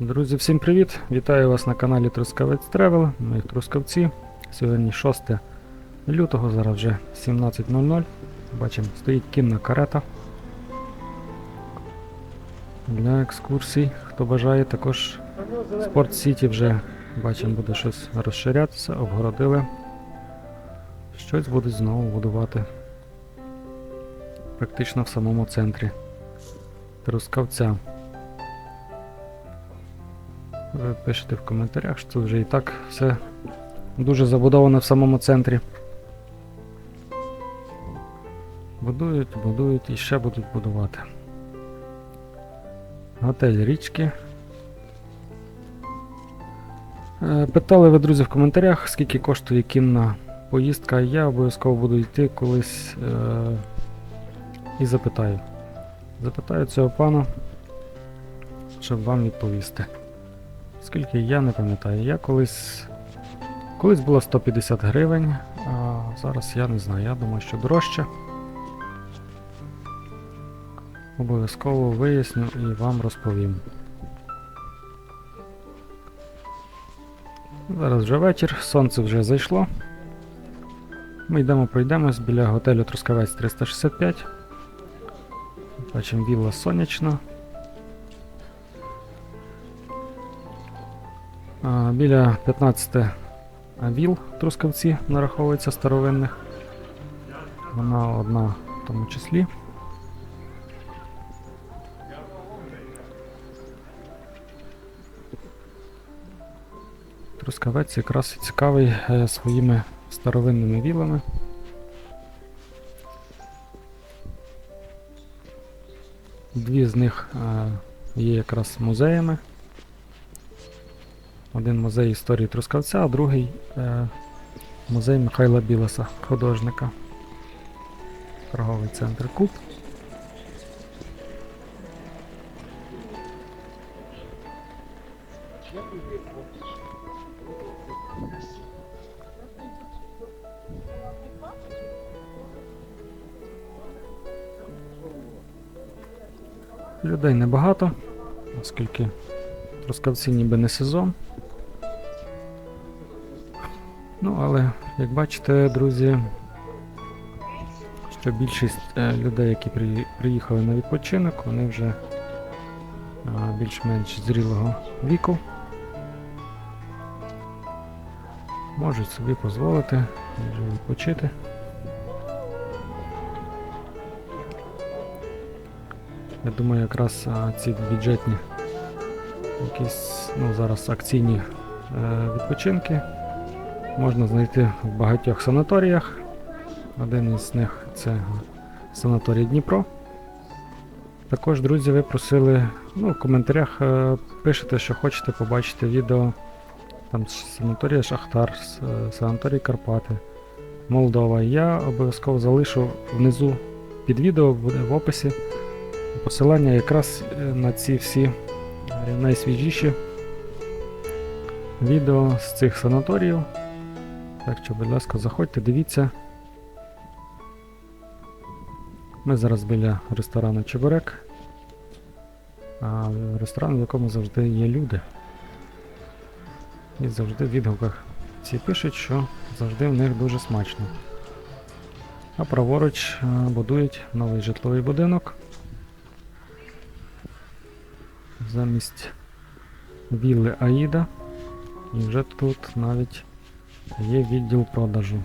Друзі, всім привіт! Вітаю вас на каналі Трускавець Тревел, мої трускавці. Сьогодні 6 лютого, зараз вже 17.00. Бачимо, стоїть кінна карета. Для екскурсій, хто бажає, також Спорт Сіті вже бачимо, буде щось розширятися, обгородили. Щось будуть знову будувати. Практично в самому центрі Трускавця. Ви пишете в коментарях, що вже і так все дуже забудовано в самому центрі. Будують, будують і ще будуть будувати. Готель річки. Е, Питали ви, друзі, в коментарях, скільки коштує кінна поїздка. Я обов'язково буду йти колись е- і запитаю. Запитаю цього пана, щоб вам відповісти. Скільки я не пам'ятаю. Я колись. Колись було 150 гривень, а зараз я не знаю. Я думаю, що дорожче. Обов'язково виясню і вам розповім. Зараз вже вечір, сонце вже зайшло. Ми йдемо пройдемось біля готелю Трускавець 365. Бачимо вілла сонячна. Біля 15 віл Трускавці нараховується старовинних. Вона одна в тому числі. Трускавець якраз цікавий е, своїми старовинними вілами. Дві з них е, є якраз музеями. Один музей історії Трускавця, а другий е, музей Михайла Білоса, художника. Торговий центр Куб. Людей небагато, оскільки Трускавці ніби не сезон. Ну, але, як бачите, друзі, що більшість е, людей, які при- приїхали на відпочинок, вони вже більш-менш зрілого віку. Можуть собі дозволити вже відпочити. Я думаю, якраз ці бюджетні якісь ну, зараз акційні е, відпочинки можна знайти в багатьох санаторіях. Один із них це санаторій Дніпро. Також, друзі, ви просили ну, в коментарях е, пишете, що хочете побачити відео там санаторія Шахтар, е, санаторій Карпати, Молдова. Я обов'язково залишу внизу під відео, буде в описі посилання якраз е, на ці всі найсвіжіші відео з цих санаторіїв. Так що, будь ласка, заходьте, дивіться. Ми зараз біля ресторану Чебурек. А ресторан, в якому завжди є люди. І завжди в відгуках ці пишуть, що завжди в них дуже смачно. А праворуч е, будують новий житловий будинок. Замість вілли Аїда. І вже тут навіть є відділ продажу.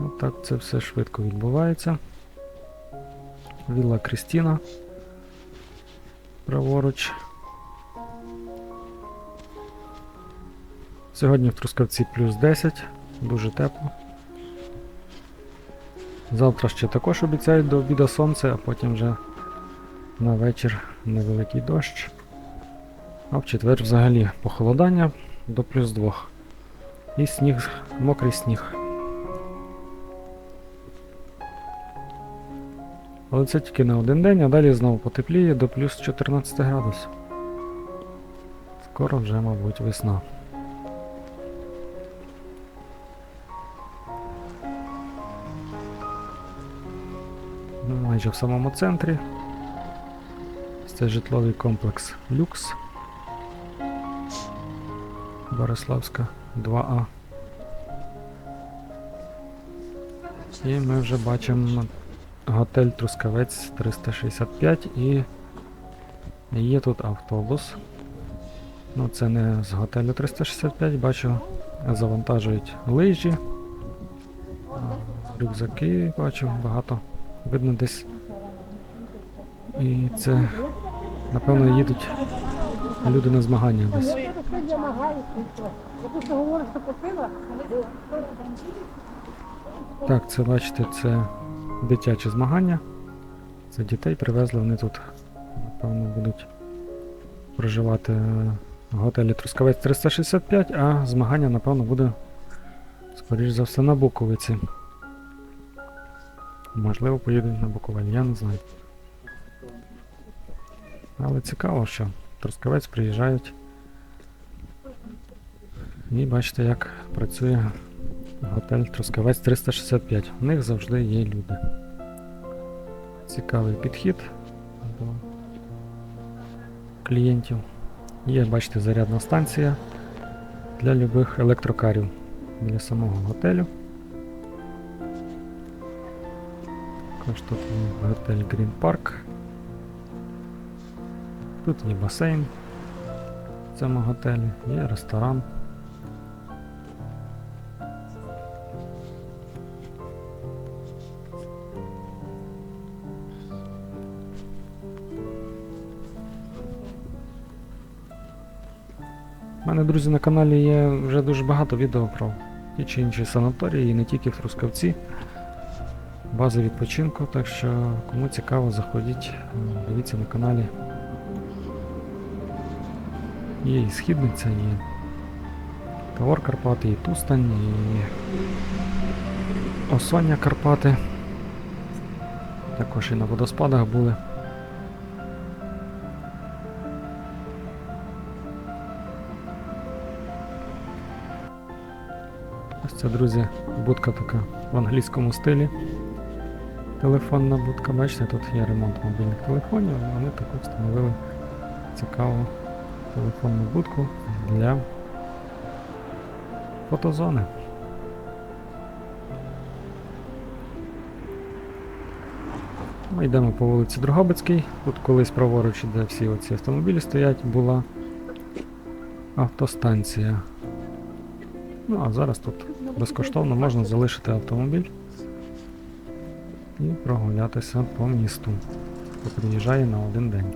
Отак це все швидко відбувається. Вілла Крістіна. Праворуч. Сьогодні в Трускавці плюс 10, дуже тепло. Завтра ще також обіцяють до обіду сонце, а потім вже на вечір невеликий дощ. А в четвер взагалі похолодання до плюс 2. І сніг, мокрий сніг. Але це тільки на один день, а далі знову потепліє до плюс 14 градусів. Скоро вже, мабуть, весна. Майже в самому центрі. Це житловий комплекс Люкс. Бориславська 2А. І ми вже бачимо готель Трускавець 365 і є тут автобус. Ну, це не з готелю 365, бачу, завантажують лижі, рюкзаки, бачу, багато. Видно десь. І це, напевно, їдуть люди на змагання десь. Я намагаюся. Я просто говорю, що купила. Так, це бачите, це дитячі змагання. Це дітей привезли, вони тут, напевно, будуть проживати в готелі Трускавець 365, а змагання, напевно, буде, скоріш за все, на Буковиці. Можливо, поїдуть на Буковель, я не знаю. Але цікаво, що Трускавець приїжджають. І бачите, як працює Готель Трускавець 365. У них завжди є люди. Цікавий підхід до клієнтів. Є, бачите, зарядна станція для любих електрокарів для самого готелю. Також тут готель Green Park. Тут є басейн в цьому готелі, є ресторан. Друзі, на каналі є вже дуже багато відео про ті чи інші санаторії, і не тільки в Трускавці. Бази відпочинку, так що кому цікаво, заходіть, дивіться на каналі. Є і східниця, і Тавор Карпати, і Тустань, і Осоння Карпати. Також і на водоспадах були. Це, друзі, будка така в англійському стилі. Телефонна будка, бачите, тут є ремонт мобільних телефонів, вони таку встановили цікаву телефонну будку для фотозони. Ми йдемо по вулиці Дрогобицькій. Тут колись праворуч, де всі оці автомобілі стоять, була автостанція. Ну а зараз тут безкоштовно можна залишити автомобіль і прогулятися по місту, хто приїжджає на один день.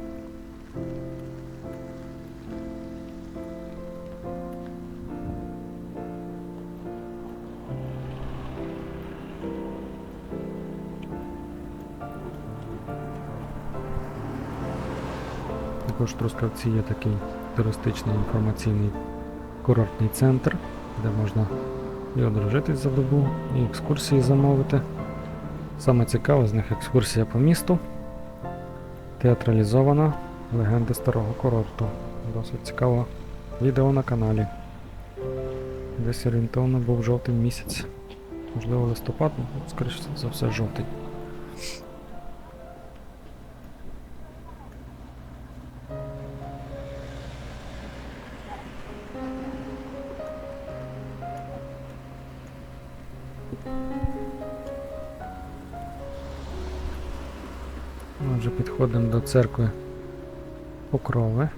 Також в Трускавці є такий туристичний інформаційний курортний центр, де можна і одружитись за добу, і екскурсії замовити. Саме цікаве з них екскурсія по місту. Театралізована легенди старого курорту. Досить цікаве відео на каналі. Десь орієнтовно був жовтень місяць. Можливо листопад, ну, скоріше за все жовтень. Вже підходимо до церкви Покрови.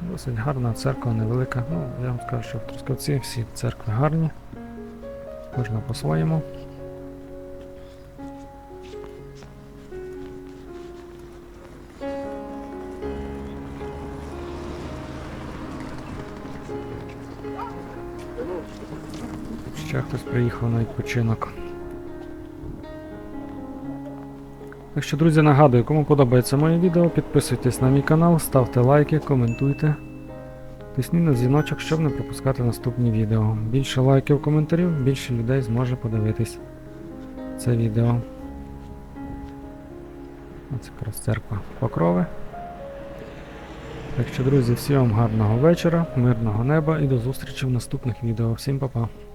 Досить гарна церква, невелика. Ну, я вам скажу, що в Трускавці всі церкви гарні. Кожна по-своєму. Ще хтось приїхав на відпочинок. Так що, друзі, нагадую, кому подобається моє відео, підписуйтесь на мій канал, ставте лайки, коментуйте. Тисніть на дзвіночок, щоб не пропускати наступні відео. Більше лайків, коментарів, більше людей зможе подивитись це відео. Ось якраз церква Покрови. Так що, друзі, всім вам гарного вечора, мирного неба і до зустрічі в наступних відео. Всім па-па!